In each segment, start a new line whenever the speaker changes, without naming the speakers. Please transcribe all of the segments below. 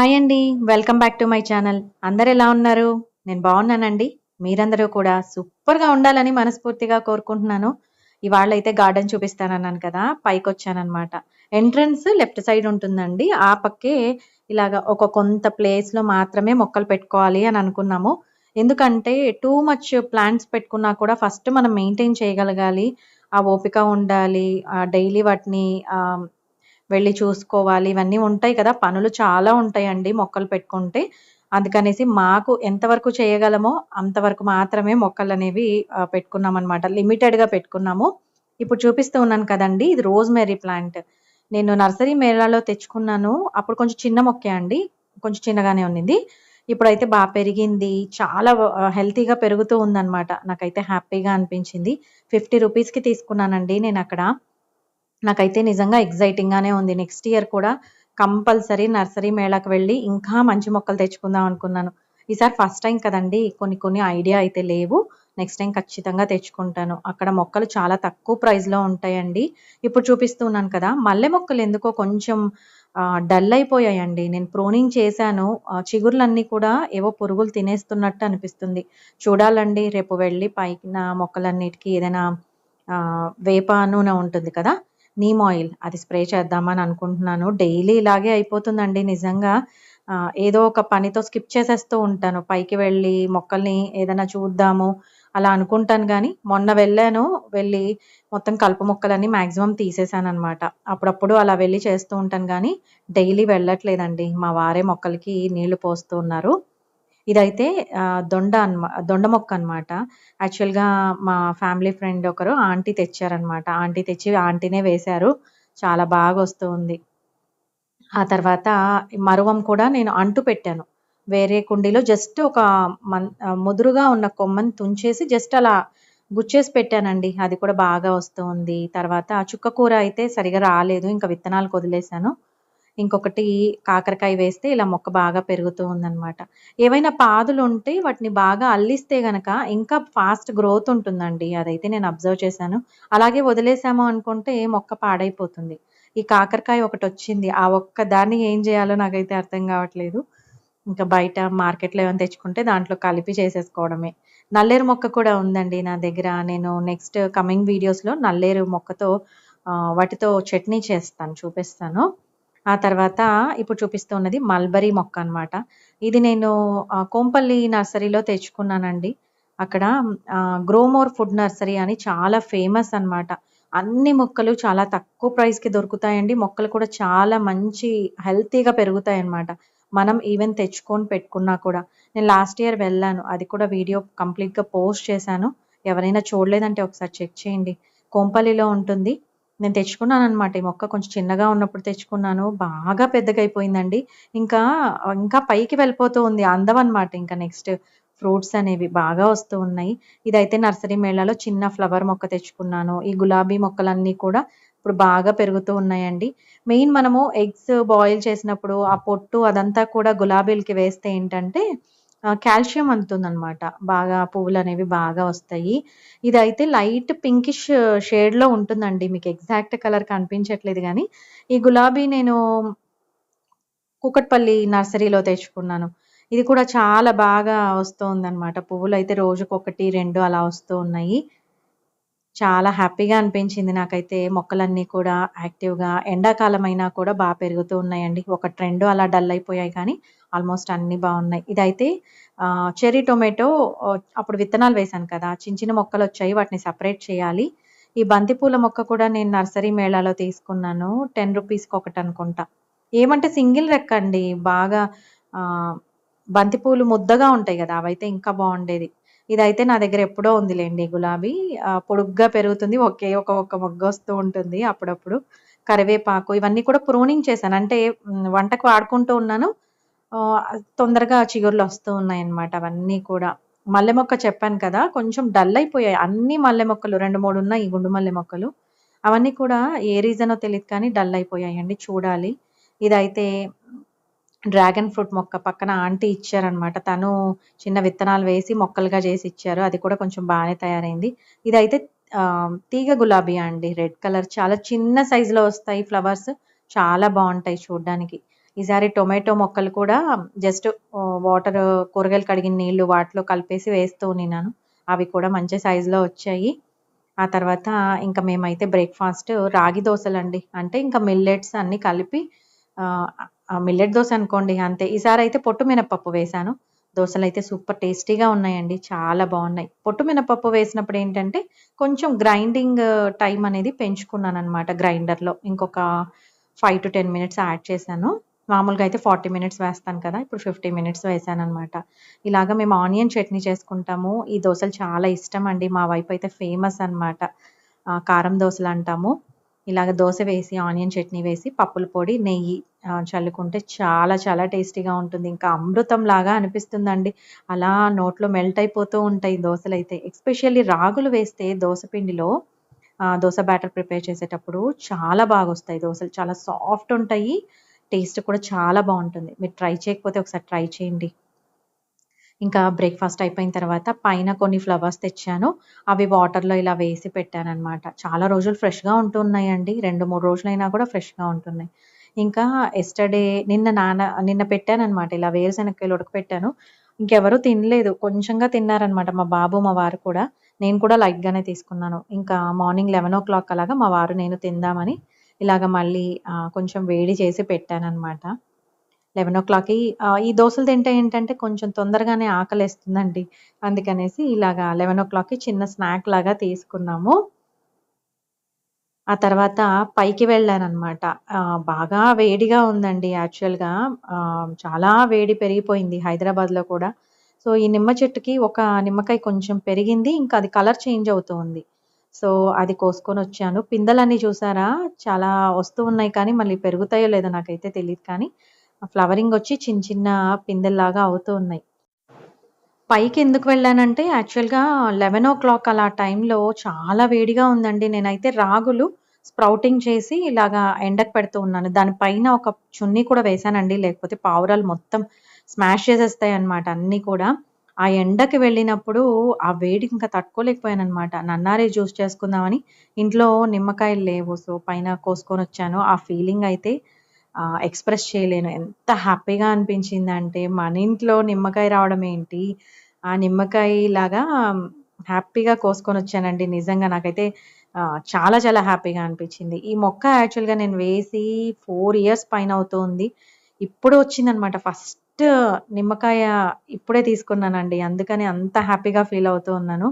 Hi అండి welcome back to my channel. అందరు ఎలా ఉన్నారు? నేను బాగున్నానండి. మీరందరూ కూడా సూపర్గా ఉండాలని మనస్ఫూర్తిగా కోరుకుంటున్నాను. ఇవాళ అయితే గార్డెన్ చూపిస్తానన్నాను కదా పైకి వచ్చానమాట ఎంట్రన్స్ లెఫ్ట్ సైడ్ ఉంటుందండి. ఆ పక్కే ఇలాగ ఒక కొంత ప్లేస్లో మాత్రమే మొక్కలు పెట్టుకోవాలి అని అనుకున్నాము. ఎందుకంటే టూ మచ్ ప్లాంట్స్ పెట్టుకున్నా కూడా ఫస్ట్ మనం మెయింటైన్ చేయగలగాలి. ఆ ఓపిక ఉండాలి. డైలీ వాటిని వెళ్ళి చూసుకోవాలి. ఇవన్నీ ఉంటాయి కదా. పనులు చాలా ఉంటాయండి మొక్కలు పెట్టుకుంటే. అందుకనేసి మాకు ఎంతవరకు చేయగలమో అంతవరకు మాత్రమే మొక్కలు అనేవి పెట్టుకున్నాం అనమాట లిమిటెడ్గా పెట్టుకున్నాము. ఇప్పుడు చూపిస్తూ ఉన్నాను కదండి. ఇది రోజ్ మేరీ ప్లాంట్. నేను నర్సరీ మేళాలో తెచ్చుకున్నాను. అప్పుడు కొంచెం చిన్న మొక్కే అండి. కొంచెం చిన్నగానే ఉన్నింది. ఇప్పుడైతే బాగా పెరిగింది. చాలా హెల్తీగా పెరుగుతూ ఉందన్నమాట. నాకైతే హ్యాపీగా అనిపించింది. ఫిఫ్టీ రూపీస్కి తీసుకున్నానండి నేను అక్కడ నాకైతే నిజంగా ఎగ్జైటింగ్గానే ఉంది. నెక్స్ట్ ఇయర్ కూడా కంపల్సరీ నర్సరీ మేళాకు వెళ్ళి ఇంకా మంచి మొక్కలు తెచ్చుకుందాం అనుకున్నాను. ఈసారి ఫస్ట్ టైం కదండి కొన్ని కొన్ని ఐడియా అయితే లేవు. నెక్స్ట్ టైం ఖచ్చితంగా తెచ్చుకుంటాను. అక్కడ మొక్కలు చాలా తక్కువ ప్రైస్లో ఉంటాయండి. ఇప్పుడు చూపిస్తున్నాను కదా మల్లె మొక్కలు ఎందుకో కొంచెం డల్ అయిపోయాయండి. నేను ప్రోనింగ్ చేశాను. చిగుర్లన్నీ కూడా ఏవో పురుగులు తినేస్తున్నట్టు అనిపిస్తుంది. చూడాలండి రేపు వెళ్ళి పైన మొక్కలన్నిటికీ ఏదైనా వేప నూనె ఉంటుంది కదా నీమ్ ఆయిల్. అది స్ప్రే చేద్దామని అనుకుంటున్నాను. డైలీ ఇలాగే అయిపోతుందండి నిజంగా. ఏదో ఒక పనితో స్కిప్ చేసేస్తూ ఉంటాను. పైకి వెళ్ళి మొక్కల్ని ఏదైనా చూద్దాము అలా అనుకుంటాను కానీ మొన్న వెళ్ళాను. వెళ్ళి మొత్తం కలుపు మొక్కలన్నీ మాక్సిమం తీసేసాను అనమాట అప్పుడప్పుడు అలా వెళ్ళి చేస్తూ ఉంటాను కానీ డైలీ వెళ్ళట్లేదండి. మా వారే మొక్కలకి నీళ్ళు పోస్తూ ఉన్నారు. ఇదైతే దొండ అన్మా దొండ మొక్క అనమాట. యాక్చువల్గా మా ఫ్యామిలీ ఫ్రెండ్ ఒకరు ఆంటీ తెచ్చారనమాట. ఆంటీ తెచ్చి ఆంటీనే వేశారు. చాలా బాగా వస్తుంది ఆ తర్వాత మరువం కూడా నేను అంటు పెట్టాను. వేరే కుండీలో జస్ట్ ఒక మన్ ముదురుగా ఉన్న కొమ్మని తుంచేసి జస్ట్ అలా గుచ్చేసి పెట్టానండి. అది కూడా బాగా వస్తుంది. తర్వాత చుక్క కూర అయితే సరిగా రాలేదు. ఇంకా విత్తనాలు వదిలేశాను ఇంకొకటి కాకరకాయ వేస్తే ఇలా మొక్క బాగా పెరుగుతూ ఉందన్నమాట. ఏవైనా పాదులు ఉంటే వాటిని బాగా అల్లిస్తే గనక ఇంకా ఫాస్ట్ గ్రోత్ ఉంటుందండి. అదైతే నేను అబ్జర్వ్ చేశాను. అలాగే వదిలేసాము అనుకుంటే మొక్క పాడైపోతుంది. ఈ కాకరకాయ ఒకటి వచ్చింది. ఆ ఒక్క దాన్ని ఏం చేయాలో నాకైతే అర్థం కావట్లేదు. ఇంకా బయట మార్కెట్లో ఏమైనా తెచ్చుకుంటే దాంట్లో కలిపి చేసేసుకోవడమే. నల్లేరు మొక్క కూడా ఉందండి నా దగ్గర. నేను నెక్స్ట్ కమింగ్ వీడియోస్లో నల్లేరు మొక్కతో వాటితో చట్నీ చేస్తాను చూపిస్తాను. ఆ తర్వాత ఇప్పుడు చూపిస్తున్నది మల్బరీ మొక్క అన్నమాట. ఇది నేను కోంపల్లి నర్సరీలో తెచ్చుకున్నానండి. అక్కడ గ్రోమోర్ ఫుడ్ నర్సరీ అని చాలా ఫేమస్ అన్నమాట. అన్ని మొక్కలు చాలా తక్కువ ప్రైస్కి దొరుకుతాయండి. మొక్కలు కూడా చాలా మంచి హెల్తీగా పెరుగుతాయి అన్నమాట మనం ఈవెన్ తెచ్చుకొని పెట్టుకున్నా కూడా. నేను లాస్ట్ ఇయర్ వెళ్ళాను. అది కూడా వీడియో కంప్లీట్గా పోస్ట్ చేశాను. ఎవరైనా చూడలేదంటే ఒకసారి చెక్ చేయండి. కోంపల్లిలో ఉంటుంది. నేను తెచ్చుకున్నాను అనమాట ఈ మొక్క కొంచెం చిన్నగా ఉన్నప్పుడు తెచ్చుకున్నాను. బాగా పెద్దగా అయిపోయిందండి. ఇంకా ఇంకా పైకి వెళ్ళిపోతూ ఉంది. అందం అనమాట ఇంకా నెక్స్ట్ ఫ్రూట్స్ అనేవి బాగా వస్తూ ఉన్నాయి. ఇదైతే నర్సరీ మేళాలో చిన్న ఫ్లవర్ మొక్క తెచ్చుకున్నాను. ఈ గులాబీ మొక్కలన్నీ కూడా ఇప్పుడు బాగా పెరుగుతూ ఉన్నాయండి. మెయిన్ మనము ఎగ్స్ బాయిల్ చేసినప్పుడు ఆ పొట్టు అదంతా కూడా గులాబీలకి వేస్తే ఏంటంటే కాల్షియం అందుతుందన్నమాట. బాగా పువ్వులు అనేవి బాగా వస్తాయి. ఇదైతే లైట్ పింకిష్ షేడ్లో ఉంటుందండి. మీకు ఎగ్జాక్ట్ కలర్ కనిపించట్లేదు కానీ ఈ గులాబీ నేను కూకట్పల్లి నర్సరీలో తెచ్చుకున్నాను. ఇది కూడా చాలా బాగా వస్తూ పువ్వులు అయితే రోజుకు ఒకటి రెండు అలా వస్తూ ఉన్నాయి. చాలా హ్యాపీగా అనిపించింది నాకైతే. మొక్కలన్నీ కూడా యాక్టివ్గా ఎండాకాలం అయినా కూడా బాగా పెరుగుతూ ఉన్నాయండి. ఒక ట్రెండ్ అలా డల్ అయిపోయాయి కానీ ఆల్మోస్ట్ అన్ని బాగున్నాయి. ఇదైతే చెర్రీ టొమాటో అప్పుడు విత్తనాలు వేశాను కదా చిన్న చిన్న మొక్కలు వచ్చాయి వాటిని సపరేట్ చేయాలి. ఈ బంతిపూల మొక్క కూడా నేను నర్సరీ మేళాలో తీసుకున్నాను టెన్ రూపీస్కి ఒకటి అనుకుంటా. ఏమంటే సింగిల్ రెక్క అండి బాగా బంతిపూలు ముద్దగా ఉంటాయి కదా అవైతే ఇంకా బాగుండేది. ఇదైతే నా దగ్గర ఎప్పుడో ఉందిలేండి గులాబీ పొడుగ్గా పెరుగుతుంది ఒకే ఒక ఒక మొగ్గ వస్తూ ఉంటుంది అప్పుడప్పుడు. కరివేపాకు ఇవన్నీ కూడా ప్రూనింగ్ చేశాను. అంటే వంటకు వాడుకుంటూ ఉన్నాను తొందరగా చిగుర్లు వస్తూ ఉన్నాయి అన్నమాట అవన్నీ కూడా. మల్లె మొక్క చెప్పాను కదా కొంచెం డల్ అయిపోయాయి. అన్ని మల్లె మొక్కలు రెండు మూడు ఉన్నాయి ఈ గుండు మల్లె మొక్కలు. అవన్నీ కూడా ఏ రీజనో తెలియదు కానీ డల్ అయిపోయాయండి చూడాలి. ఇదైతే డ్రాగన్ ఫ్రూట్ మొక్క పక్కన ఆంటీ ఇచ్చారనమాట తను చిన్న విత్తనాలు వేసి మొక్కలుగా చేసి ఇచ్చారు. అది కూడా కొంచెం బాగానే తయారైంది. ఇదైతే ఆ, తీగ గులాబీ అండి రెడ్ కలర్. చాలా చిన్న సైజులో లో వస్తాయి ఫ్లవర్స్. చాలా బాగుంటాయి చూడడానికి. ఈసారి టొమాటో మొక్కలు కూడా జస్ట్ వాటర్ కూరగాయలు కడిగిన నీళ్ళు వాటిలో కలిపేసి వేస్తూ ఉన్నాను అవి కూడా మంచి సైజులో వచ్చాయి. ఆ తర్వాత ఇంకా మేమైతే బ్రేక్ఫాస్ట్ రాగి దోశలు అండి అంటే ఇంకా మిల్లెట్స్ అన్నీ కలిపి మిల్లెట్ దోశ అనుకోండి అంతే. ఈసారి అయితే పొట్టు మినపప్పు వేశాను. దోశలు అయితే సూపర్ టేస్టీగా ఉన్నాయండి. చాలా బాగున్నాయి. పొట్టు మినపప్పు వేసినప్పుడు ఏంటంటే కొంచెం గ్రైండింగ్ టైం అనేది పెంచుకున్నాను అనమాట గ్రైండర్లో. ఇంకొక five to ten minutes add చేశాను. మామూలుగా అయితే ఫార్టీ మినిట్స్ వేస్తాను కదా ఇప్పుడు ఫిఫ్టీ మినిట్స్ వేసాను అనమాట ఇలాగ మేము ఆనియన్ చట్నీ చేసుకుంటాము. ఈ దోశలు చాలా ఇష్టం అండి మా వైపు అయితే ఫేమస్ అనమాట కారం దోశలు అంటాము. ఇలాగ దోశ వేసి ఆనియన్ చట్నీ వేసి పప్పుల పొడి నెయ్యి చల్లుకుంటే చాలా చాలా టేస్టీగా ఉంటుంది. ఇంకా అమృతం లాగా అనిపిస్తుందండి. అలా నోట్లో మెల్ట్ అయిపోతూ ఉంటాయి దోశలు అయితే. ఎస్పెషల్లీ రాగులు వేస్తే దోశ పిండిలో దోశ బ్యాటర్ ప్రిపేర్ చేసేటప్పుడు చాలా బాగా వస్తాయి దోశలు. చాలా సాఫ్ట్ ఉంటాయి. టేస్ట్ కూడా చాలా బాగుంటుంది. మీరు ట్రై చేయకపోతే ఒకసారి ట్రై చేయండి. ఇంకా బ్రేక్ఫాస్ట్ అయిపోయిన తర్వాత పైన కొన్ని ఫ్లవర్స్ తెచ్చాను. అవి వాటర్లో ఇలా వేసి పెట్టాను అనమాట చాలా రోజులు ఫ్రెష్గా ఉంటున్నాయండి. రెండు మూడు రోజులైనా కూడా ఫ్రెష్గా ఉంటున్నాయి. ఇంకా ఎస్టర్డే నిన్న నాన్న నిన్న పెట్టాను అనమాట ఇలా వేరుశనక్కాయలు ఉడకపెట్టాను. ఇంకెవరు తినలేదు. కొంచెంగా తిన్నారనమాట మా బాబు మా వారు కూడా. నేను కూడా లైట్గానే తీసుకున్నాను. ఇంకా మార్నింగ్ లెవెన్ ఓ క్లాక్ అలాగా మా వారు నేను తిందామని ఇలాగ మళ్ళీ కొంచెం వేడి చేసి పెట్టాను లెవెన్ ఓ క్లాక్కి ఈ దోశలు తింటే ఏంటంటే కొంచెం తొందరగానే ఆకలేస్తుందండి. అందుకనేసి ఇలాగా లెవెన్ ఓ క్లాక్కి చిన్న స్నాక్ లాగా తీసుకున్నాము. ఆ తర్వాత పైకి వెళ్ళానమాట బాగా వేడిగా ఉందండి యాక్చువల్గా. చాలా వేడి పెరిగిపోయింది హైదరాబాద్లో కూడా. సో ఈ నిమ్మ చెట్టుకి ఒక నిమ్మకాయ కొంచెం పెరిగింది. ఇంకా అది కలర్ చేంజ్ అవుతూ ఉంది సో అది కోసుకొని వచ్చాను పిందెలన్నీ చూసారా చాలా వస్తూ ఉన్నాయి కానీ మళ్ళీ పెరుగుతాయో లేదో నాకైతే తెలియదు కానీ ఫ్లవరింగ్ వచ్చి చిన్న చిన్న పిందెల్లాగా అవుతూ ఉన్నాయి పైకి ఎందుకు వెళ్ళానంటే యాక్చువల్‌గా 11:00 అలా టైంలో చాలా వేడిగా ఉందండి. నేనైతే రాగులు స్ప్రౌటింగ్ చేసి ఇలాగా ఎండకు పెడుతూ ఉన్నాను. దానిపైన ఒక చున్నీ కూడా వేశానండి. లేకపోతే పావురాలు మొత్తం స్మాష్ చేసేస్తాయి అన్నమాట అన్నీ కూడా. ఆ ఎండకి వెళ్ళినప్పుడు ఆ వేడికి ఇంకా తట్టుకోలేకపోయానన్నమాట. నన్నారే జ్యూస్ చేసుకుందామని ఇంట్లో నిమ్మకాయలు లేవు. సో, పైన కోసుకొని వచ్చాను ఆ ఫీలింగ్ అయితే ఎక్స్‌ప్రెస్ చేయలేను. ఎంత హ్యాపీగా అనిపించింది అంటే మన ఇంట్లో నిమ్మకాయ రావడం ఏంటి, ఆ నిమ్మకాయ లాగా హ్యాపీగా కోసుకొని వచ్చానండి నిజంగా నాకైతే చాలా చాలా హ్యాపీగా అనిపించింది. ఈ మొక్క యాక్చువల్‌గా నేను వేసి ఫోర్ ఇయర్స్ పైన అవుతుంది. ఇప్పుడు వచ్చిందనమాట ఫస్ట్ నిమ్మకాయ ఇప్పుడే తీసుకున్నానండి. అందుకని అంత హ్యాపీగా ఫీల్ అవుతూ ఉన్నాను.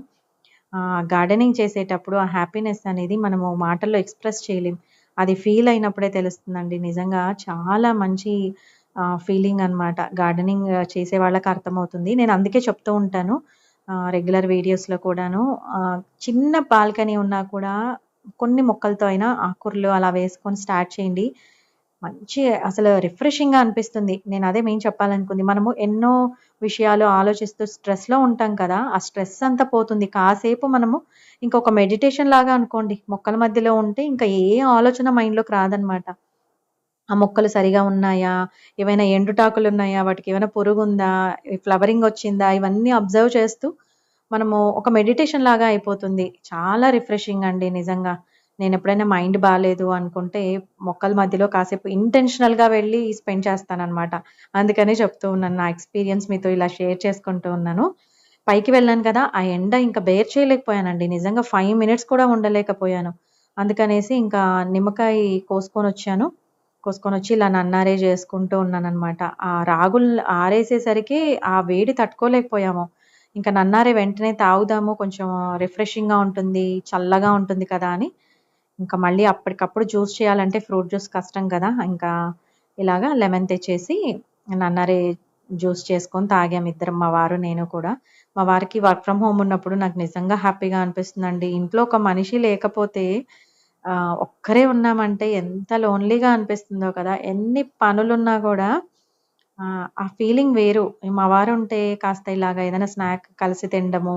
గార్డెనింగ్ చేసేటప్పుడు ఆ హ్యాపీనెస్ అనేది మనము మాటల్లో ఎక్స్‌ప్రెస్ చేయలేం. అది ఫీల్ అయినప్పుడే తెలుస్తుందండి. నిజంగా చాలా మంచి ఫీలింగ్ అన్నమాట. గార్డెనింగ్ చేసే వాళ్ళకి అర్థమవుతుంది. నేను అందుకే చెప్తూ ఉంటాను. రెగ్యులర్ వీడియోస్‌లో కూడాను చిన్న బాల్కనీ ఉన్నా కూడా కొన్ని మొక్కలతో అయినా ఆకుకూరలు అలా వేసుకొని స్టార్ట్ చేయండి. మంచి అసలు రిఫ్రెషింగ్‌గా అనిపిస్తుంది. నేను అదే మేము చెప్పాలనుకుంది. మనము ఎన్నో విషయాలు ఆలోచిస్తూ స్ట్రెస్‌లో ఉంటాం కదా! ఆ స్ట్రెస్ అంతా పోతుంది. కాసేపు మనము ఇంకొక మెడిటేషన్ లాగా అనుకోండి. మొక్కల మధ్యలో ఉంటే ఇంకా ఏ ఆలోచన మైండ్‌లోకి రాదన్నమాట. ఆ మొక్కలు సరిగా ఉన్నాయా? ఏవైనా ఏమైనా పురుగు ఉందా ఫ్లవరింగ్ వచ్చిందా? ఇవన్నీ అబ్జర్వ్ చేస్తూ మనము ఒక మెడిటేషన్ లాగా అయిపోతుంది. చాలా రిఫ్రెషింగ్ అండి నిజంగా. నేను ఎప్పుడైనా మైండ్ బాగాలేదు అనుకుంటే మొక్కల మధ్యలో కాసేపు ఇంటెన్షనల్‌గా వెళ్ళి స్పెండ్ చేస్తానన్నమాట. అందుకనే చెప్తూ ఉన్నాను. నా ఎక్స్‌పీరియన్స్ మీతో ఇలా షేర్ చేసుకుంటూ ఉన్నాను. పైకి వెళ్ళాను కదా! ఆ ఎండ ఇంకా బేర్ చేయలేకపోయానండి. నిజంగా ఫైవ్ మినిట్స్ కూడా ఉండలేకపోయాను. అందుకనేసి ఇంకా నిమ్మకాయ కోసుకొని వచ్చాను కోసుకొని వచ్చి ఇలా నన్నారే చేసుకుంటూ ఉన్నానమాట ఆ రాగులు ఆరేసేసరికి ఆ వేడి తట్టుకోలేకపోయాము. ఇంకా నన్నారే వెంటనే తాగుదాము కొంచెం రిఫ్రెషింగ్‌గా ఉంటుంది. చల్లగా ఉంటుంది కదా! అని ఇంకా మళ్ళీ అప్పటికప్పుడు జ్యూస్ చేయాలంటే ఫ్రూట్ జ్యూస్ కష్టం కదా! ఇంకా ఇలాగా లెమన్ తెచ్చేసి నన్నరే జ్యూస్ చేసుకొని తాగాము ఇద్దరం మా వారు, నేను కూడా. మా వారికి వర్క్ ఫ్రమ్ హోమ్ ఉన్నప్పుడు నాకు నిజంగా హ్యాపీగా అనిపిస్తుందండి. ఇంట్లో ఒక మనిషి లేకపోతే ఒక్కరే ఉన్నామంటే ఎంత లోన్‌లీగా అనిపిస్తుందో కదా! ఎన్ని పనులున్నా కూడా ఆ ఫీలింగ్ వేరు. మా వారు ఉంటే కాస్త ఇలాగ ఏదైనా స్నాక్ కలిసి తినడము,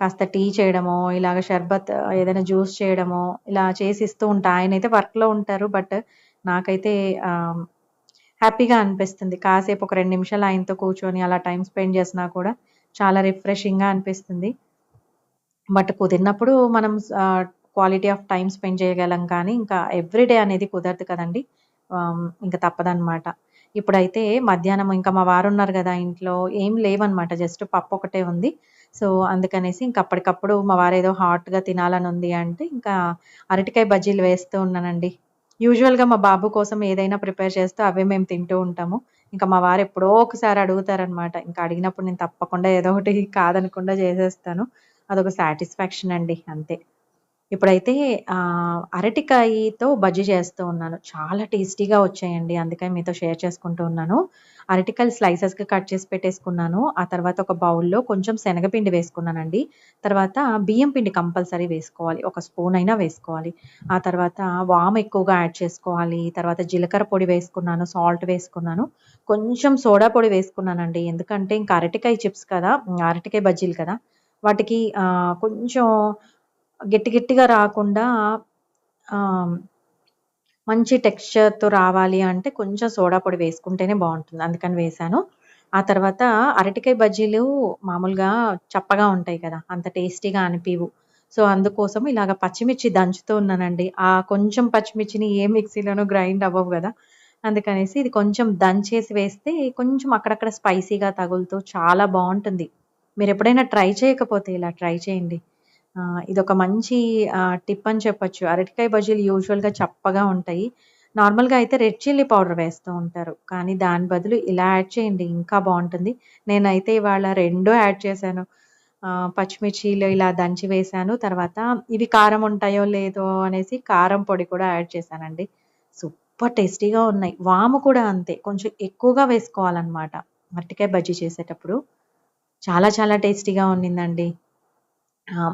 కాస్త టీ చేయడమో, ఇలాగ షర్బత్ ఏదైనా జ్యూస్ చేయడమో ఇలా చేసి ఇస్తూ ఉంటా. ఆయనైతే వర్క్‌లో ఉంటారు. బట్ నాకైతే హ్యాపీగా అనిపిస్తుంది. కాసేపు ఒక రెండు నిమిషాలు ఆయనతో కూర్చొని అలా టైం స్పెండ్ చేసినా కూడా చాలా రిఫ్రెషింగ్‌గా అనిపిస్తుంది. బట్ కుదిరినప్పుడు మనం క్వాలిటీ ఆఫ్ టైం స్పెండ్ చేయగలం కానీ ఇంకా ఎవ్రీడే అనేది కుదరదు కదండి ఇంకా తప్పదనమాట తప్పదన్నమాట. ఇప్పుడైతే మధ్యాహ్నం ఇంకా మా వారున్నారు కదా ఇంట్లో. ఏం లేవనమాట. జస్ట్ పప్పు ఒకటే ఉంది. సో, అందుకనేసి ఇంక అప్పటికప్పుడు మా వారు ఏదో హాట్‌గా తినాలనుంది అంటే, ఇంకా అరటికాయ బజ్జీలు వేస్తూ ఉన్నానండి. యూజువల్‌గా మా బాబు కోసం ఏదైనా ప్రిపేర్ చేస్తే అవే మేము తింటూ ఉంటాము. ఇంకా మా వారు ఎప్పుడో ఒకసారి అడుగుతారనమాట. ఇంకా అడిగినప్పుడు నేను తప్పకుండా ఏదో ఒకటి కాదనకుండా చేసేస్తాను. అదొక సాటిస్ఫాక్షన్ అండి అంతే. ఇప్పుడైతే అరటికాయతో బజ్జీ చేస్తూ ఉన్నాను. చాలా టేస్టీగా వచ్చాయండి. అందుకని మీతో షేర్ చేసుకుంటూ ఉన్నాను. అరటికాయలు స్లైసెస్‌గా కట్ చేసి పెట్టేసుకున్నాను. ఆ తర్వాత ఒక బౌల్‌లో కొంచెం శనగపిండి వేసుకున్నానండి. తర్వాత బియ్యం పిండి కంపల్సరీ వేసుకోవాలి. ఒక స్పూన్ అయినా వేసుకోవాలి. ఆ తర్వాత వామ్ ఎక్కువగా యాడ్ చేసుకోవాలి. తర్వాత జీలకర్ర పొడి వేసుకున్నాను. సాల్ట్ వేసుకున్నాను. కొంచెం సోడా పొడి వేసుకున్నానండి. ఎందుకంటే ఇంకా అరటికాయ చిప్స్ కదా! అరటికాయ బజ్జీలు కదా! వాటికి కొంచెం గట్టి గట్టిగా రాకుండా మంచి టెక్స్చర్‌తో రావాలి అంటే కొంచెం సోడా పొడి వేసుకుంటేనే బాగుంటుంది అందుకని వేశాను. ఆ తర్వాత అరటికాయ బజ్జీలు మామూలుగా చప్పగా ఉంటాయి కదా! అంత టేస్టీగా అనిపివు సో, అందుకోసం ఇలాగ పచ్చిమిర్చి దంచుతూ ఉన్నానండి. ఆ కొంచెం పచ్చిమిర్చిని ఏ మిక్సీలోనూ గ్రైండ్ అవ్వవు కదా అందుకనేసి ఇది కొంచెం దంచేసి వేస్తే కొంచెం అక్కడక్కడ స్పైసీగా తగులుతూ చాలా బాగుంటుంది మీరు ఎప్పుడైనా ట్రై చేయకపోతే ఇలా ట్రై చేయండి. ఇది ఒక మంచి టిప్ అని చెప్పొచ్చు. అరటికాయ బజ్జీలు యూజువల్‌గా చప్పగా ఉంటాయి. నార్మల్‌గా అయితే రెడ్ చిల్లీ పౌడర్ వేస్తూ ఉంటారు. కానీ దాని బదులు ఇలా యాడ్ చేయండి ఇంకా బాగుంటుంది నేనైతే ఇవాళ రెండో యాడ్ చేశాను. పచ్చిమిర్చిలు ఇలా దంచి వేశాను. తర్వాత ఇవి కారం ఉంటాయో లేదో అనేసి కారం పొడి కూడా యాడ్ చేశానండి. సూపర్ టేస్టీగా ఉన్నాయి. వాము కూడా అంతే. కొంచెం ఎక్కువగా వేసుకోవాలన్నమాట అరటికాయ బజ్జీ చేసేటప్పుడు. చాలా చాలా టేస్టీగా ఉండిందండి.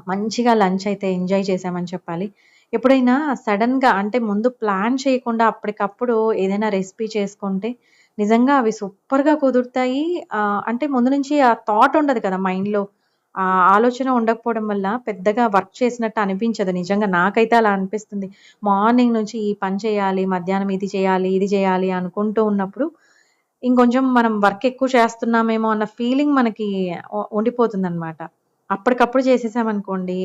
మంచిగా లంచ్ అయితే ఎంజాయ్ చేశామని చెప్పాలి. ఎప్పుడైనా సడన్గా అంటే ముందు ప్లాన్ చేయకుండా అప్పటికప్పుడు ఏదైనా రెసిపీ చేసుకుంటే నిజంగా అవి సూపర్‌గా కుదురుతాయి. అంటే ముందు నుంచి ఆ థాట్ ఉండదు కదా మైండ్‌లో. ఆ ఆలోచన ఉండకపోవడం వల్ల పెద్దగా వర్క్ చేసినట్టు అనిపించదు. నిజంగా నాకైతే అలా అనిపిస్తుంది. మార్నింగ్ నుంచి ఈ పని చేయాలి, మధ్యాహ్నం ఇది చేయాలి, ఇది చేయాలి అనుకుంటూ ఉన్నప్పుడు ఇంకొంచెం మనం వర్క్ ఎక్కువ చేస్తున్నామేమో అన్న ఫీలింగ్ మనకి ఉండిపోతుంది అనమాట అప్పటికప్పుడు చేసేసామనుకోండి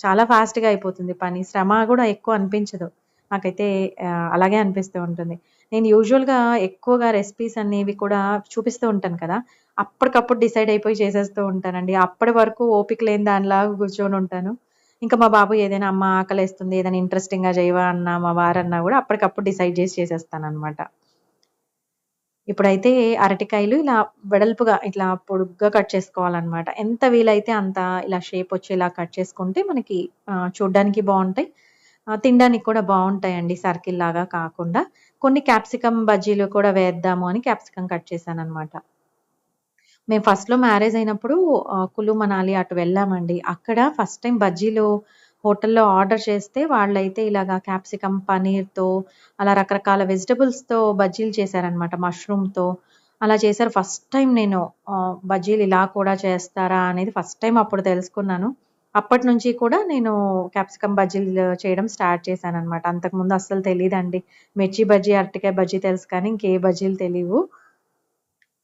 చాలా ఫాస్ట్‌గా అయిపోతుంది పని. శ్రమ కూడా ఎక్కువ అనిపించదు. నాకైతే అలాగే అనిపిస్తూ ఉంటుంది. నేను యూజువల్‌గా ఎక్కువగా రెసిపీస్ అనేవి కూడా చూపిస్తూ ఉంటాను కదా! అప్పటికప్పుడు డిసైడ్ అయిపోయి చేసేస్తూ ఉంటానండి. అప్పటి వరకు ఓపిక లేని దానిలాగా కూర్చొనుంటాను. ఇంకా మా బాబు ఏదైనా అమ్మ ఆకలేస్తుంది, ఏదైనా ఇంట్రెస్టింగ్‌గా చేయవా అన్న మా వారన్నా కూడా అప్పటికప్పుడు డిసైడ్ చేసి చేసేస్తాను అనమాట ఇప్పుడైతే అరటికాయలు ఇలా వెడల్పుగా ఇట్లా పొడుగ్గా కట్ చేసుకోవాలన్నమాట ఎంత వీలైతే అంత ఇలా షేప్ వచ్చేలా కట్ చేసుకుంటే మనకి చూడ్డానికి బాగుంటాయి తినడానికి కూడా బాగుంటాయండి సర్కిల్ లాగా కాకుండా. కొన్ని క్యాప్సికమ్ బజ్జీలు కూడా వేద్దాము అని క్యాప్సికమ్ కట్ చేశాననమాట. మేము ఫస్ట్‌లో మ్యారేజ్ అయినప్పుడు కులు, మనాలి అటు వెళ్ళామండి. అక్కడ ఫస్ట్ టైం బజ్జీలు హోటల్‌లో ఆర్డర్ చేస్తే వాళ్ళైతే ఇలాగా క్యాప్సికమ్, పన్నీర్‌తో అలా రకరకాల వెజిటబుల్స్‌తో బజ్జీలు చేశారనమాట. మష్రూమ్‌తో అలా చేశారు. ఫస్ట్ టైం నేను బజ్జీలు ఇలా కూడా చేస్తారా అనేది ఫస్ట్ టైం అప్పుడు తెలుసుకున్నాను. అప్పటినుంచి కూడా నేను క్యాప్సికమ్ బజ్జీలు చేయడం స్టార్ట్ చేశాననమాట. అంతకుముందు అస్సలు తెలియదండి మిర్చి బజ్జీ, అరటికాయ బజ్జీ తెలుసు కానీ ఇంకే బజ్జీలు తెలియవు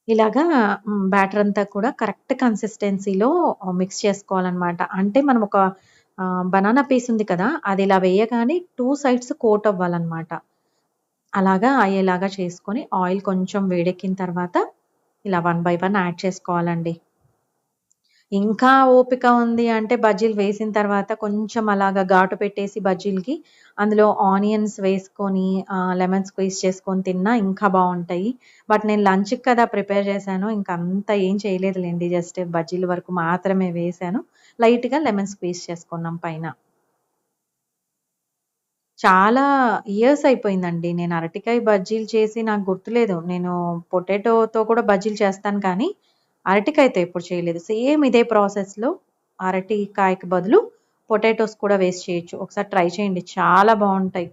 ఇలాగా బ్యాటర్ అంతా కూడా కరెక్ట్ కన్సిస్టెన్సీలో మిక్స్ చేసుకోవాలనమాట. అంటే మనం ఒక బనానా పీస్ ఉంది కదా! అది ఇలా వేయగానే టూ సైడ్స్ కోట్ అవ్వాలన్నమాట అలాగా అయ్యేలాగా చేసుకొని ఆయిల్ కొంచెం వేడెక్కిన తర్వాత ఇలా వన్ బై వన్ యాడ్ చేసుకోవాలండి. ఇంకా ఓపిక ఉంది అంటే బజ్జీలు వేసిన తర్వాత కొంచెం అలాగా ఘాటు పెట్టేసి బజ్జీలకి అందులో ఆనియన్స్ వేసుకొని లెమన్ స్క్వీజ్ చేసుకొని తిన్నా ఇంకా బాగుంటాయి బట్ నేను లంచ్‌కి కదా ప్రిపేర్ చేశాను. ఇంకా అంత ఏం చేయలేదులెండి. జస్ట్ బజ్జీల వరకు మాత్రమే వేశాను. లైట్‌గా లెమన్ స్క్వీజ్ చేసుకున్నాం పైన. చాలా ఇయర్స్ అయిపోయిందండి. నేను అరటికాయ బజ్జీలు చేసి నాకు గుర్తులేదు. నేను పొటాటోతో కూడా బజ్జీలు చేస్తాను కానీ, అరటికాయతో ఎప్పుడు చేయలేదు. సేమ్ ఇదే ప్రాసెస్‌లో అరటికాయకి బదులు పొటాటోస్ కూడా వేస్ట్ చేయొచ్చు. ఒకసారి ట్రై చేయండి. చాలా బాగుంటాయి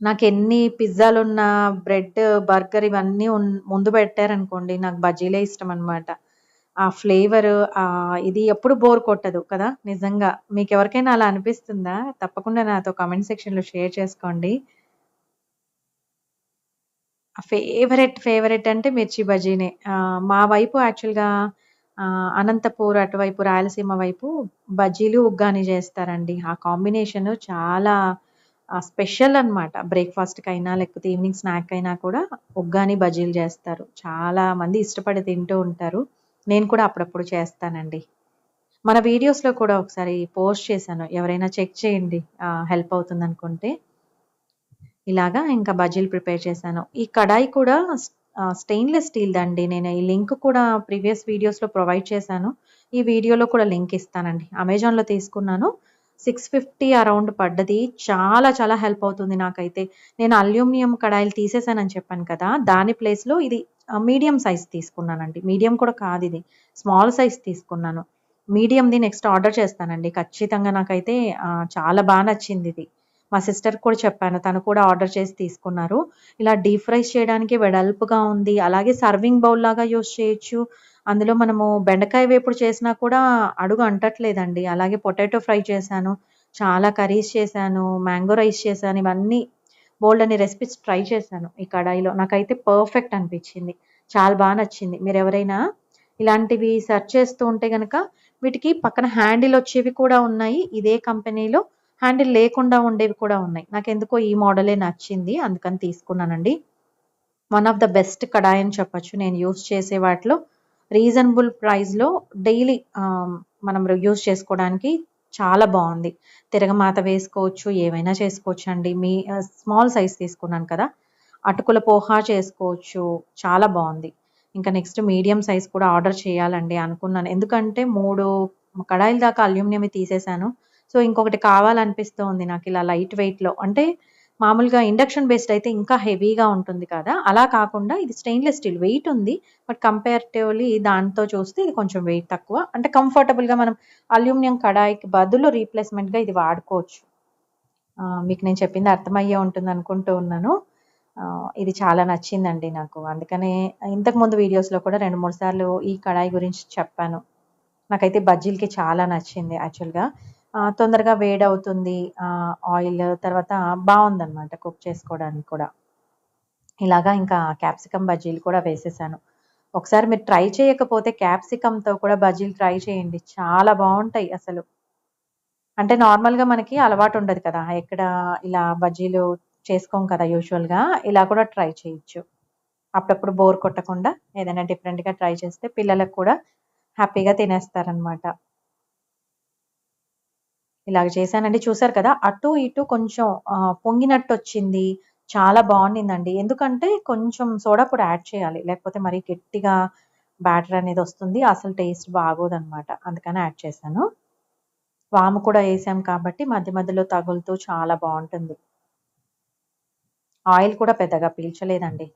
నాకు ఎన్ని పిజ్జాలు ఉన్న బ్రెడ్, బర్గర్ ఇవన్నీ ముందు పెట్టారనుకోండి నాకు బజ్జీలే ఇష్టం అనమాట ఆ ఫ్లేవర్ ఇది ఎప్పుడు బోర్ కొట్టదు కదా! నిజంగా. మీకు ఎవరికైనా అలా అనిపిస్తుందా? తప్పకుండా నాతో కామెంట్ సెక్షన్‌లో షేర్ చేసుకోండి. ఫేవరెట్, ఫేవరెట్ అంటే మిర్చి బజ్జీనే. మా వైపు యాక్చువల్‌గా అనంతపూర్ అటువైపు రాయలసీమ వైపు బజ్జీలు, ఉగ్గాని చేస్తారండి. ఆ కాంబినేషన్ చాలా స్పెషల్ అనమాట అయినా లేకపోతే ఈవినింగ్ స్నాక్ అయినా కూడా ఉగ్గాని బజ్జీలు చేస్తారు. చాలా మంది ఇష్టపడి తింటూ ఉంటారు. నేను కూడా అప్పుడప్పుడు చేస్తానండి. మన వీడియోస్లో కూడా ఒకసారి పోస్ట్ చేశాను. ఎవరైనా చెక్ చేయండి. హెల్ప్ అవుతుంది అనుకుంటే ఇలాగా ఇంకా బజ్జీలు ప్రిపేర్ చేశాను. ఈ కడాయి కూడా స్టెయిన్లెస్ స్టీల్ దండి. నేను ఈ లింక్ కూడా ప్రీవియస్ వీడియోస్లో ప్రొవైడ్ చేశాను. ఈ వీడియోలో కూడా లింక్ ఇస్తానండి. అమెజాన్లో తీసుకున్నాను. సిక్స్ ఫిఫ్టీ అరౌండ్ పడ్డది. చాలా చాలా హెల్ప్ అవుతుంది నాకైతే. నేను అల్యూమినియం కడాయిలు తీసేసానని చెప్పాను కదా దాని ప్లేస్లో ఇది మీడియం సైజ్ తీసుకున్నానండి. మీడియం కూడా కాదు ఇది. స్మాల్ సైజ్ తీసుకున్నాను. మీడియంది నెక్స్ట్ ఆర్డర్ చేస్తానండి. ఖచ్చితంగా నాకైతే చాలా బాగా నచ్చింది ఇది. మా సిస్టర్ కూడా చెప్పాను తను కూడా ఆర్డర్ చేసి తీసుకున్నారు. ఇలా డీప్ ఫ్రైస్ చేయడానికి వెడల్పుగా ఉంది. అలాగే సర్వింగ్ బౌల్ లాగా యూస్ చేయొచ్చు. అందులో మనము బెండకాయ వేపుడు చేసినా కూడా అడుగు అంటట్లేదండి. అలాగే పొటాటో ఫ్రై చేశాను చాలా కర్రీస్ చేశాను మ్యాంగో రైస్ చేశాను ఇవన్నీ బోల్డ్ అనే రెసిపీస్ ట్రై చేశాను ఈ కడాయిలో. నాకైతే పర్ఫెక్ట్ అనిపించింది. చాలా బాగా నచ్చింది. మీరు ఎవరైనా ఇలాంటివి సెర్చ్ చేస్తూ ఉంటే కనుక వీటికి పక్కన హ్యాండిల్ వచ్చేవి కూడా ఉన్నాయి. ఇదే కంపెనీలో హ్యాండిల్ లేకుండా ఉండేవి కూడా ఉన్నాయి. నాకు ఎందుకో ఈ మోడలే నచ్చింది అందుకని తీసుకున్నానండి. One of the best kadai అని చెప్పొచ్చు. నేను యూస్ చేసే వాటిలో రీజనబుల్ ప్రైస్లో డైలీ మనం యూస్ చేసుకోవడానికి చాలా బాగుంది. తిరగమాత వేసుకోవచ్చు ఏమైనా చేసుకోవచ్చు అండి మీ స్మాల్ సైజ్ తీసుకున్నాను కదా. అటుకుల పోహా చేసుకోవచ్చు. చాలా బాగుంది. ఇంకా నెక్స్ట్ మీడియం సైజ్ కూడా ఆర్డర్ చేయాలండి అనుకున్నాను. ఎందుకంటే మూడు కడాయిల దాకా అల్యూమినియం తీసేశాను. సో ఇంకొకటి కావాలనిపిస్తుంది నాకు ఇలా లైట్ వెయిట్లో అంటే మామూలుగా ఇండక్షన్ బేస్డ్ అయితే ఇంకా హెవీగా ఉంటుంది కదా. అలా కాకుండా ఇది స్టెయిన్లెస్ స్టీల్ వెయిట్ ఉంది. బట్ కంపేరిటివ్లీ దాంతో చూస్తే ఇది కొంచెం వెయిట్ తక్కువ. అంటే కంఫర్టబుల్గా మనం అల్యూమినియం కడాయికి బదులు రీప్లేస్మెంట్గా ఇది వాడుకోవచ్చు. మీకు నేను చెప్పింది అర్థమయ్యే ఉంటుంది అనుకుంటూ ఉన్నాను. ఇది చాలా నచ్చిందండి నాకు. అందుకనే ఇంతకుముందు వీడియోస్లో కూడా రెండు మూడు సార్లు ఈ కడాయి గురించి చెప్పాను. నాకైతే బజ్జీలకి చాలా నచ్చింది యాక్చువల్గా. తొందరగా వేడవుతుంది ఆయిల్ తర్వాత బాగుందన్నమాట కుక్ చేసుకోవడానికి కూడా. ఇలాగా ఇంకా క్యాప్సికమ్ బజ్జీలు కూడా వేసేసాను. ఒకసారి మీరు ట్రై చేయకపోతే క్యాప్సికమ్తో కూడా బజ్జీలు ట్రై చేయండి. చాలా బాగుంటాయి అసలు. అంటే నార్మల్గా మనకి అలవాటు ఉండదు కదా ఎక్కడ ఇలా బజ్జీలు చేసుకోం కదా యూజువల్గా ఇలా కూడా ట్రై చేయొచ్చు. అప్పుడప్పుడు బోర్ కొట్టకుండా ఏదైనా డిఫరెంట్గా ట్రై చేస్తే పిల్లలకు కూడా హ్యాపీగా తినేస్తారనమాట ఇలాగ చేశానండి. చూసారు కదా అటు ఇటు కొంచెం పొంగినట్టు వచ్చింది చాలా బాగుండిందండి. ఎందుకంటే కొంచెం సోడా పొడి యాడ్ చేయాలి. లేకపోతే మరి గట్టిగా బ్యాటర్ అనేది వస్తుంది. అసలు టేస్ట్ బాగోదన్నమాట అందుకని యాడ్ చేశాను. వాము కూడా వేసాం కాబట్టి మధ్య మధ్యలో తగులుతూ చాలా బాగుంటుంది. ఆయిల్ కూడా పెద్దగా పీల్చలేదండి.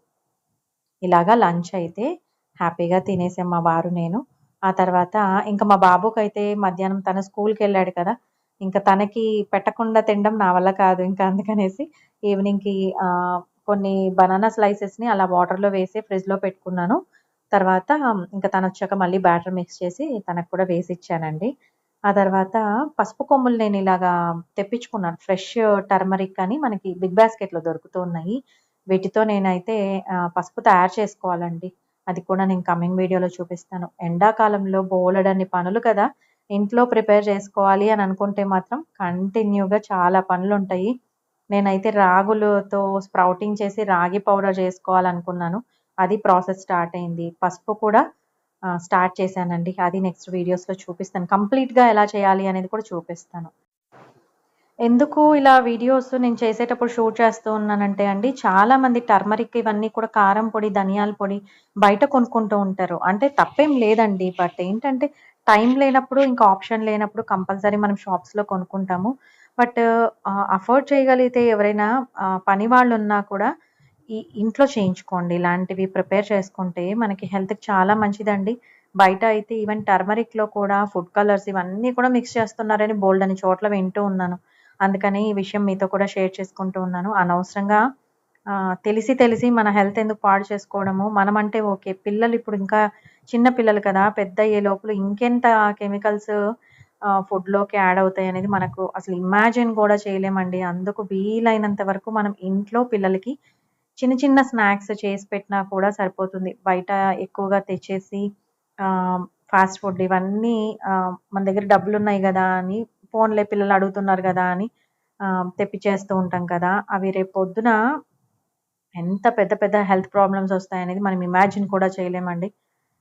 ఇలాగా లంచ్ అయితే హ్యాపీగా తినేసాం మా వారు నేను. ఆ తర్వాత ఇంకా మా బాబుకి అయితే మధ్యాహ్నం తన స్కూల్కి వెళ్ళాడు కదా ఇంకా తనకి పెట్టకుండా తినడం నా వల్ల కాదు ఇంకా అందుకనేసి ఈవినింగ్కి కొన్ని బనానా స్లైసెస్ని అలా వాటర్లో వేసి ఫ్రిడ్జ్లో పెట్టుకున్నాను. తర్వాత ఇంకా తను వచ్చాక మళ్ళీ బ్యాటర్ మిక్స్ చేసి తనకు కూడా వేసి ఇచ్చానండి. ఆ తర్వాత పసుపు కొమ్ములు నేను ఇలాగా తెప్పించుకున్నాను. ఫ్రెష్ టర్మరిక్ అని మనకి బిగ్ బాస్కెట్లో దొరుకుతూ ఉన్నాయి. వీటితో నేనైతే పసుపు తయారు చేసుకోవాలండి. అది కూడా నేను కమింగ్ వీడియోలో చూపిస్తాను. ఎండాకాలంలో బోలెడన్ని పనులు కదా ఇంట్లో ప్రిపేర్ చేసుకోవాలి అని అనుకుంటే మాత్రం కంటిన్యూగా చాలా పనులు ఉంటాయి నేనైతే రాగులతో స్ప్రౌటింగ్ చేసి రాగి పౌడర్ చేసుకోవాలనుకున్నాను. అది ప్రాసెస్ స్టార్ట్ అయింది. పసుపు కూడా స్టార్ట్ చేశానండి. అది నెక్స్ట్ వీడియోస్లో చూపిస్తాను. కంప్లీట్గా ఎలా చేయాలి అనేది కూడా చూపిస్తాను. ఎందుకు ఇలా వీడియోస్ నేను చేసేటప్పుడు షూట్ చేస్తూ ఉన్నానంటే అండి చాలా మంది టర్మరిక్ ఇవన్నీ కూడా కారం పొడి ధనియాల పొడి బయట కొనుక్కుంటూ ఉంటారు. అంటే తప్పేం లేదండి. బట్ ఏంటంటే టైం లేనప్పుడు ఇంకా ఆప్షన్ లేనప్పుడు కంపల్సరీ మనం షాప్స్లో కొనుక్కుంటాము. బట్ అఫోర్డ్ చేయగలిగితే ఎవరైనా పని వాళ్ళు ఉన్నా కూడా ఈ ఇంట్లో చేయించుకోండి. ఇలాంటివి ప్రిపేర్ చేసుకుంటే మనకి హెల్త్కి చాలా మంచిదండి. బయట అయితే ఈవెన్ టర్మరిక్లో కూడా ఫుడ్ కలర్స్ ఇవన్నీ కూడా మిక్స్ చేస్తున్నారని బోల్డ్ అని చోట్ల వింటూ ఉన్నాను. అందుకని ఈ విషయం మీతో కూడా షేర్ చేసుకుంటూ ఉన్నాను. అనవసరంగా తెలిసి తెలిసి మన హెల్త్ ఎందుకు పాడు చేసుకోవడము మనమంటే ఓకే. పిల్లలు ఇప్పుడు ఇంకా చిన్న పిల్లలు కదా పెద్ద అయ్యే లోపల ఇంకెంత కెమికల్స్ ఫుడ్లోకి యాడ్ అవుతాయి అనేది మనకు అసలు ఇమాజిన్ కూడా చేయలేమండి. అందుకు వీలైనంత వరకు మనం ఇంట్లో పిల్లలకి చిన్న చిన్న స్నాక్స్ చేసి పెట్టినా కూడా సరిపోతుంది. బయట ఎక్కువగా తెచ్చేసి ఫాస్ట్ ఫుడ్ ఇవన్నీ మన దగ్గర డబ్బులు ఉన్నాయి కదా అని ఫోన్లే పిల్లలు అడుగుతున్నారు కదా అని ఆహ్, ఉంటాం కదా! అవి రేపు పొద్దున ఎంత పెద్ద పెద్ద హెల్త్ ప్రాబ్లమ్స్ వస్తాయనేది మనం ఇమాజిన్ కూడా చేయలేమండి.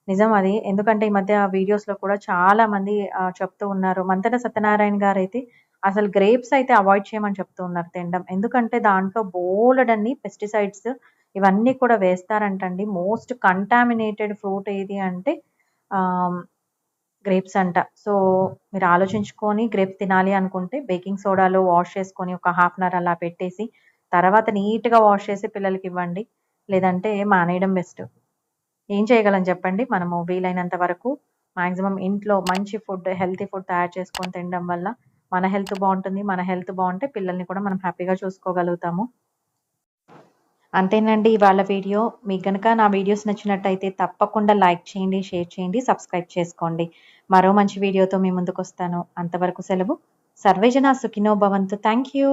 నిజం అది. ఎందుకంటే ఈ మధ్య వీడియోస్‌లో కూడా చాలా మంది చెప్తూ ఉన్నారు. మంతెన సత్యనారాయణ గారు అయితే అసలు గ్రేప్స్ అయితే అవాయిడ్ చేయమని చెప్తూ ఉన్నారు తినడం. ఎందుకంటే దాంట్లో బోలెడన్ని పెస్టిసైడ్స్ ఇవన్నీ కూడా వేస్తారంటండి. మోస్ట్ కంటామినేటెడ్ ఫ్రూట్ ఏది అంటే గ్రేప్స్ అంట. సో, మీరు ఆలోచించుకొని గ్రేప్స్ తినాలి అనుకుంటే బేకింగ్ సోడాలో వాష్ చేసుకొని ఒక హాఫ్ అన్ అవర్ అలా పెట్టేసి, తర్వాత నీట్‌గా వాష్ చేసి పిల్లలకి ఇవ్వండి లేదంటే మానేయడం బెస్ట్. ఏం చేయగలం చెప్పండి? మనము వీలైనంత వరకు మాక్సిమం ఇంట్లో మంచి ఫుడ్, హెల్తీ ఫుడ్ తయారు చేసుకొని తినడం వల్ల మన హెల్త్ బాగుంటుంది మన హెల్త్ బాగుంటే పిల్లల్ని కూడా మనం హ్యాపీగా చూసుకోగలుగుతాము. అంతేనండి ఇవాళ వీడియో. మీకు కనుక నా వీడియోస్ నచ్చినట్టయితే తప్పకుండా లైక్ చేయండి, షేర్ చేయండి, సబ్స్క్రైబ్ చేసుకోండి. మరో మంచి వీడియోతో మీ ముందుకొస్తాను. అంతవరకు సెలవు. సర్వేజన సుఖినో భవంతు. Thank you.